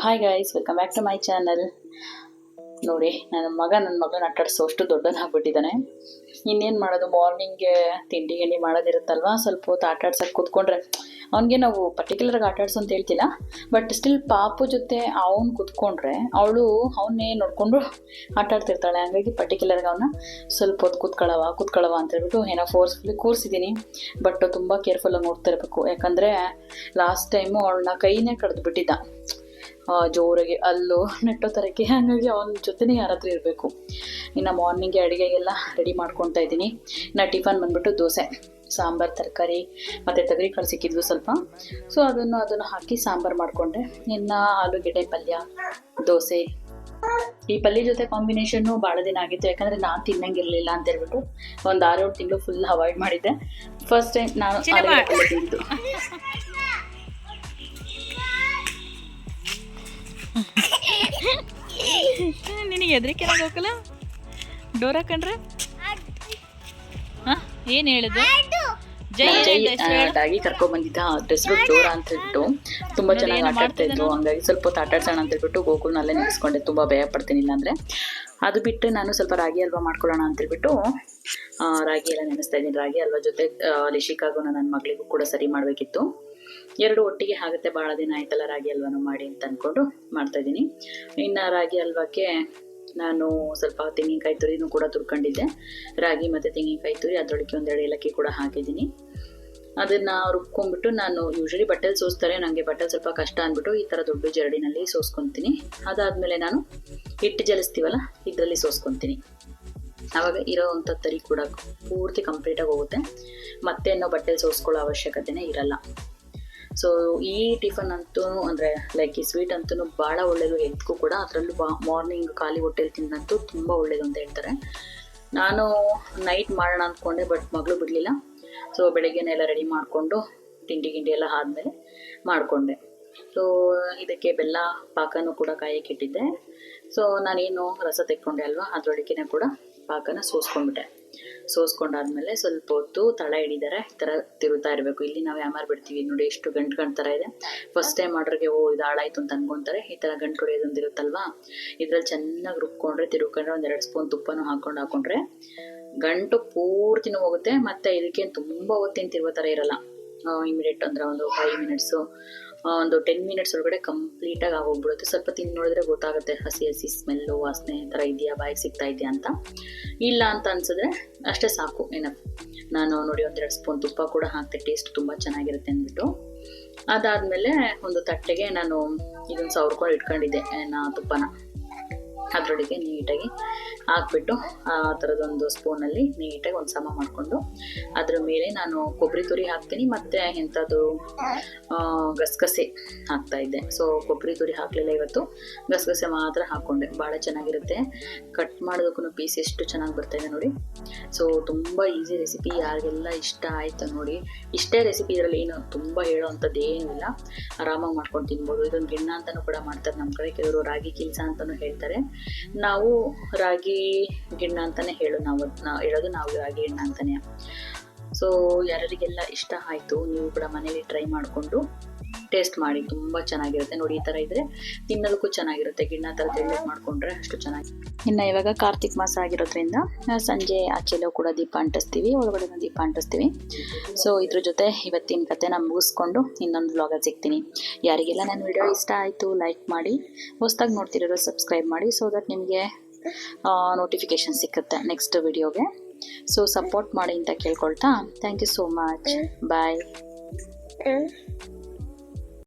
Hi guys welcome back to my channel ನೋಡಿ, ನನ್ನ ಮಗ ನನ್ನ ಮಗಳನ್ನ ಆಟಾಡಿಸೋ ಅಷ್ಟು ದೊಡ್ಡದಾಗ್ಬಿಟ್ಟಿದ್ದಾನೆ ಇನ್ನೇನು ಮಾಡೋದು ಮಾರ್ನಿಂಗ್ಗೆ ತಿಂಡಿ ಗಿಂಡಿ ಮಾಡೋದಿರುತ್ತಲ್ವ? ಸ್ವಲ್ಪ ಹೊತ್ತು ಆಟ ಆಡ್ಸಕ್ಕೆ ಕೂತ್ಕೊಂಡ್ರೆ ಅವನಿಗೆ ನಾವು ಪರ್ಟಿಕ್ಯುಲರ್ಗೆ ಆಟ ಆಡ್ಸು ಅಂತ ಹೇಳ್ತಿಲ್ಲ. ಬಟ್ ಸ್ಟಿಲ್ ಪಾಪು ಜೊತೆ ಅವ್ನು ಕೂತ್ಕೊಂಡ್ರೆ ಅವಳು ಅವನ್ನೇ ನೋಡಿಕೊಂಡು ಆಟಾಡ್ತಿರ್ತಾಳೆ ಹಾಗಾಗಿ ಪರ್ಟಿಕ್ಯುಲರ್ಗೆ ಅವನ್ನ ಸ್ವಲ್ಪ ಹೊತ್ತು ಕೂತ್ಕೊಳ್ಳವ ಕೂತ್ಕೊಳ್ಳವ ಅಂತ ಹೇಳ್ಬಿಟ್ಟು ಏನೋ ಫೋರ್ಸ್ಫುಲಿ ಕೂರಿಸಿದ್ದೀನಿ. ಬಟ್ ತುಂಬ ಕೇರ್ಫುಲ್ಲಾಗಿ ನೋಡ್ತಾ ಇರಬೇಕು ಯಾಕಂದರೆ ಲಾಸ್ಟ್ ಟೈಮು ಅವಳನ್ನ ಕೈನೇ ಕಡ್ದು ಬಿಟ್ಟಿದ್ದ ಜೋರಾಗಿ ಅಲ್ಲೋ ನೆಟ್ಟೋ ತರಕ್ಕೆ. ಹಾಗಾಗಿ ಅವನ ಜೊತೆನೇ ಯಾರ ಹತ್ರ ಇರಬೇಕು. ಇನ್ನು ಮಾರ್ನಿಂಗ್ಗೆ ಅಡುಗೆಗೆಲ್ಲ ರೆಡಿ ಮಾಡ್ಕೊತಾ ಇದ್ದೀನಿ. ಇನ್ನು ಟಿಫನ್ ಬಂದ್ಬಿಟ್ಟು ದೋಸೆ ಸಾಂಬಾರು ತರಕಾರಿ ಮತ್ತು ತೊಗರಿ ಕಾಳು ಸಿಕ್ಕಿದ್ವು ಸ್ವಲ್ಪ. ಸೊ ಅದನ್ನು ಅದನ್ನು ಹಾಕಿ ಸಾಂಬಾರು ಮಾಡಿಕೊಂಡೆ. ಇನ್ನು ಆಲೂಗೆಡ್ಡೆ ಪಲ್ಯ ದೋಸೆ. ಈ ಪಲ್ಯ ಜೊತೆ ಕಾಂಬಿನೇಷನ್ನು ಭಾಳ ದಿನ ಆಗಿತ್ತು. ಯಾಕಂದರೆ ನಾನು ತಿನ್ನಂಗಿರಲಿಲ್ಲ ಅಂತ ಹೇಳ್ಬಿಟ್ಟು ಒಂದು ಆರೇಳು ತಿಂಗಳು ಫುಲ್ ಅವಾಯ್ಡ್ ಮಾಡಿದ್ದೆ. ಫಸ್ಟ್ ಟೈಮ್ ನಾನು ಆಲೂಗೆಡ್ಡೆ ನಿನಗೆ ಹೆದರಿಕೆ ಹೋಗಲ್ಲ ಡೋರ್ ಹಾಕೊಂಡ್ರೆ? ಹಾ ಏನು ಹೇಳಿದ್ರು ಜೈ ಜೈ. ಆಗಿ ಕರ್ಕೊಂಡ್ ಬಂದಿದ್ದ ಡ್ರೆಸ್ ಡೋರಾ ಅಂತ ಹೇಳ್ಬಿಟ್ಟು ತುಂಬಾ ಚೆನ್ನಾಗಿ ಆಟ ಆಡ್ತಾ ಇದ್ರು. ಹಂಗಾಗಿ ಸ್ವಲ್ಪ ಹೊತ್ತು ಆಟ ಆಡ್ಸೋಣ ಅಂತ ಹೇಳ್ಬಿಟ್ಟು ಗೋಕುಲ್ನಲ್ಲೇ ನಿಲ್ಸ್ಕೊಂಡೆ ತುಂಬಾ ಭಯ ಪಡ್ತೀನಿ ಇಲ್ಲಾಂದ್ರೆ. ಅದು ಬಿಟ್ಟು ನಾನು ಸ್ವಲ್ಪ ರಾಗಿ ಹಲ್ವಾ ಮಾಡ್ಕೊಳ್ಳೋಣ ಅಂತ ಹೇಳ್ಬಿಟ್ಟು ರಾಗಿ ಎಲ್ಲ ನೆನೆಸ್ತಾ ಇದ್ದೀನಿ. ರಾಗಿ ಹಲ್ವಾ ಜೊತೆ ಲಿಶಿಕಾಗೂ ನನ್ನ ಮಗಳಿಗೂ ಕೂಡ ಸರಿ ಮಾಡಬೇಕಿತ್ತು. ಎರಡು ಒಟ್ಟಿಗೆ ಆಗುತ್ತೆ. ಭಾಳ ದಿನ ಆಯ್ತಲ್ಲ ರಾಗಿ ಹಲ್ವಾನು ಮಾಡಿ ಅಂತ ಅಂದ್ಕೊಂಡು ಮಾಡ್ತಾ ಇದ್ದೀನಿ. ಇನ್ನು ರಾಗಿ ಹಲ್ವಾಕ್ಕೆ ನಾನು ಸ್ವಲ್ಪ ತೆಂಗಿನಕಾಯಿ ತುರಿನೂ ಕೂಡ ತುರ್ಕೊಂಡಿದ್ದೆ. ರಾಗಿ ಮತ್ತು ತೆಂಗಿನಕಾಯಿ ತುರಿ ಅದರೊಳಗೆ ಒಂದೆರಡು ಏಲಕ್ಕಿ ಕೂಡ ಹಾಕಿದ್ದೀನಿ. ಅದನ್ನು ರುಬ್ಕೊಂಡ್ಬಿಟ್ಟು ನಾನು ಯೂಶಲಿ ಬಟ್ಟೆಲಿ ಸೋಸ್ತಾರೆ ನನಗೆ ಬಟ್ಟೆ ಸ್ವಲ್ಪ ಕಷ್ಟ ಅಂದ್ಬಿಟ್ಟು ಈ ಥರ ದೊಡ್ಡ ಜರಡಿನಲ್ಲಿ ಸೋಸ್ಕೊತೀನಿ. ಅದಾದಮೇಲೆ ನಾನು ಹಿಟ್ಟು ಜಲಿಸ್ತೀವಲ್ಲ, ಇದರಲ್ಲಿ ಸೋಸ್ಕೊತೀನಿ. ಆವಾಗ ಇರೋವಂಥ ತರಿ ಕೂಡ ಪೂರ್ತಿ ಕಂಪ್ಲೀಟಾಗಿ ಹೋಗುತ್ತೆ. ಮತ್ತೆ ನಾವು ಬಟ್ಟೆಲಿ ಸೋಸ್ಕೊಳ್ಳೋ ಅವಶ್ಯಕತೆನೇ ಇರಲ್ಲ. ಸೊ ಈ ಟಿಫನ್ ಅಂತೂ ಅಂದರೆ ಲೈಕ್ ಈ ಸ್ವೀಟ್ ಅಂತೂ ಭಾಳ ಒಳ್ಳೆಯದು ಹೆಲ್ತ್ಗೂ ಕೂಡ ಅದರಲ್ಲೂ ಮಾರ್ನಿಂಗ್ ಖಾಲಿ ಹೊಟ್ಟೆಲಿ ತಿಂದಂತೂ ತುಂಬ ಒಳ್ಳೆಯದು ಅಂತ ಹೇಳ್ತಾರೆ. ನಾನು ನೈಟ್ ಮಾಡೋಣ ಅಂದ್ಕೊಂಡೆ ಬಟ್ ಮಗಳು ಬಿಡಲಿಲ್ಲ. ಸೊ ಬೆಳಗ್ಗೆನೆಲ್ಲ ರೆಡಿ ಮಾಡಿಕೊಂಡು, ತಿಂಡಿ ಗಿಂಡಿ ಎಲ್ಲ ಆದಮೇಲೆ ಮಾಡಿಕೊಂಡೆ. ಸೊ ಇದಕ್ಕೆ ಬೆಲ್ಲ, ಪಾಕನೂ ಕೂಡ ಕಾಯಕ್ಕೆ ಇಟ್ಟಿದ್ದೆ. ಸೊ ನಾನೇನು ರಸ ತೆಕ್ಕೊಂಡೆ ಅಲ್ವಾ, ಅದರೊಳಗಿನ ಕೂಡ ಪಾಕನ ಸೋಸ್ಕೊಂಡ್ಬಿಟ್ಟೆ. ಸೋಸ್ಕೊಂಡಾದ್ಮೇಲೆ ಸ್ವಲ್ಪ ಹೊತ್ತು ತಳ ಹಿಡಿದಾರೆ, ಈ ಥರ ತಿರುತ್ತಾ ಇರಬೇಕು. ಇಲ್ಲಿ ನಾವು ಯಾಮಾರ್ ಬಿಡ್ತೀವಿ ನೋಡಿ, ಎಷ್ಟು ಗಂಟು ಗಂಟು ಥರ ಇದೆ. ಫಸ್ಟ್ ಟೈಮ್ ಮಾಡ್ರಿಗೆ, ಓ, ಇದು ಹಾಳಾಯ್ತು ಅಂತ ಅನ್ಕೊಂತಾರೆ. ಈ ಥರ ಗಂಟು ಹೊಡೆಯೋದೊಂದು ಇರುತ್ತಲ್ವಾ? ಇದ್ರಲ್ಲಿ ಚೆನ್ನಾಗಿ ರುಬ್ಕೊಂಡ್ರೆ ತಿರುಕೊಂಡ್ರೆ ಒಂದೆರಡು ಸ್ಪೂನ್ ತುಪ್ಪನೂ ಹಾಕೊಂಡು ಹಾಕೊಂಡ್ರೆ ಗಂಟು ಪೂರ್ತಿನೂ ಹೋಗುತ್ತೆ. ಮತ್ತೆ ಇದಕ್ಕೆ ತುಂಬ ಹೊತ್ತಿನ ತಿರುವ ಥರ ಇರಲ್ಲ. ಇಮಿಡಿಯೇಟ್ ಅಂದ್ರೆ ಒಂದು ಫೈವ್ ಮಿನಿಟ್ಸು ಒಂದು ಟೆನ್ ಮಿನಿಟ್ಸ್ ಒಳಗಡೆ ಕಂಪ್ಲೀಟಾಗಿ ಆಗೋಗ್ಬಿಡುತ್ತೆ. ಸ್ವಲ್ಪ ತಿಂದು ನೋಡಿದ್ರೆ ಗೊತ್ತಾಗುತ್ತೆ ಹಸಿ ಹಸಿ ಸ್ಮೆಲ್ಲು ವಾಸನೆ ಥರ ಇದೆಯಾ, ಬಾಯಿಗೆ ಸಿಗ್ತಾ ಇದೆಯಾ ಅಂತ. ಇಲ್ಲ ಅಂತ ಅನ್ಸಿದ್ರೆ ಅಷ್ಟೇ ಸಾಕು, ಏನಪ್ಪ. ನಾನು ನೋಡಿ ಒಂದೆರಡು ಸ್ಪೂನ್ ತುಪ್ಪ ಕೂಡ ಹಾಕ್ತೆ ಟೇಸ್ಟ್ ತುಂಬ ಚೆನ್ನಾಗಿರುತ್ತೆ ಅಂದ್ಬಿಟ್ಟು. ಅದಾದಮೇಲೆ ಒಂದು ತಟ್ಟೆಗೆ ನಾನು ಇದನ್ನು ಸವರ್ಕೊಂಡು ಇಟ್ಕೊಂಡಿದ್ದೆ ನಾ ತುಪ್ಪನ. ಅದರೊಳಗೆ ನೀಟಾಗಿ ಹಾಕ್ಬಿಟ್ಟು, ಆ ಥರದೊಂದು ಸ್ಪೂನಲ್ಲಿ ನೀಟಾಗಿ ಒಂದು ಸಮ ಮಾಡಿಕೊಂಡು, ಅದ್ರ ಮೇಲೆ ನಾನು ಕೊಬ್ಬರಿ ತುರಿ ಹಾಕ್ತೀನಿ. ಮತ್ತು ಎಂಥದ್ದು ಗಸಗಸೆ ಹಾಕ್ತಾ ಇದ್ದೆ. ಸೊ ಕೊಬ್ಬರಿ ತುರಿ ಹಾಕಲಿಲ್ಲ ಇವತ್ತು. ಗಸಗಸೆ ಮಾತ್ರ ಹಾಕ್ಕೊಂಡೆ. ಭಾಳ ಚೆನ್ನಾಗಿರುತ್ತೆ. ಕಟ್ ಮಾಡೋದಕ್ಕೂ ಪೀಸ್ ಎಷ್ಟು ಚೆನ್ನಾಗಿ ಬರ್ತಾ ಇದೆ ನೋಡಿ. ಸೊ ತುಂಬ ಈಸಿ ರೆಸಿಪಿ ಯಾರಿಗೆಲ್ಲ ಇಷ್ಟ ಆಯಿತು ನೋಡಿ. ಇಷ್ಟೇ ರೆಸಿಪಿ ಇದರಲ್ಲಿ ಏನು ತುಂಬ ಹೇಳೋ ಅಂಥದ್ದು ಇಲ್ಲ. ಆರಾಮಾಗಿ ಮಾಡ್ಕೊಂಡು ತಿನ್ಬೋದು. ಇದೊಂದು ಗಿಣ್ಣ ಅಂತಲೂ ಕೂಡ ಮಾಡ್ತಾರೆ. ನಮ್ಮ ಕಡೆ ಕೆಲವರು ರಾಗಿ, ಕಿಲ್ಸ ಅಂತಲೂ ಹೇಳ್ತಾರೆ. ನಾವು ರಾಗಿ ಗಿಣ್ಣ ಅಂತಾನೆ ಹೇಳು ನಾವು ನಾವು ಹೇಳೋದು ನಾವು ರಾಗಿ ಗಿಣ್ಣ ಅಂತಾನೆ. ಸೊ ಯಾರಿಗೆಲ್ಲ ಇಷ್ಟ ಆಯಿತು, ನೀವು ಕೂಡ ಮನೇಲಿ ಟ್ರೈ ಮಾಡಿಕೊಂಡು ಟೇಸ್ಟ್ ಮಾಡಿ, ತುಂಬ ಚೆನ್ನಾಗಿರುತ್ತೆ. ನೋಡಿ, ಈ ಥರ ಇದ್ರೆ ತಿನ್ನೋದಕ್ಕೂ ಚೆನ್ನಾಗಿರುತ್ತೆ. ಗಿಣ್ಣ ಥರ ತಿಂಡಿ ಮಾಡಿಕೊಂಡ್ರೆ ಅಷ್ಟು ಚೆನ್ನಾಗಿ. ಇನ್ನು ಇವಾಗ ಕಾರ್ತಿಕ್ ಮಾಸ ಆಗಿರೋದ್ರಿಂದ ಸಂಜೆ ಆಚೆಲೂ ಕೂಡ ದೀಪ ಅಂಟಿಸ್ತೀವಿ. ಒಳಗಡೆ ದೀಪ ಅಂಟಿಸ್ತೀವಿ. ಸೊ ಇದ್ರ ಜೊತೆ ಇವತ್ತಿನ ಕಥೆನ ಮುಗಿಸ್ಕೊಂಡು ಇನ್ನೊಂದು ವ್ಲಾಗಲ್ಲಿ ಸಿಗ್ತೀನಿ. ಯಾರಿಗೆಲ್ಲ ನನ್ನ ವಿಡಿಯೋ ಇಷ್ಟ ಆಯಿತು ಲೈಕ್ ಮಾಡಿ, ಹೊಸದಾಗಿ ನೋಡ್ತಿರೋರು ಸಬ್ಸ್ಕ್ರೈಬ್ ಮಾಡಿ ಸೊ ದಟ್ ನಿಮಗೆ ನೋಟಿಫಿಕೇಶನ್ ಸಿಕ್ಕುತ್ತೆ ನೆಕ್ಸ್ಟ್ ವಿಡಿಯೋಗೆ ಸೊ ಸಪೋರ್ಟ್ ಮಾಡಿ ಅಂತ ಕೇಳ್ಕೊಳ್ತಾ thank you so much bye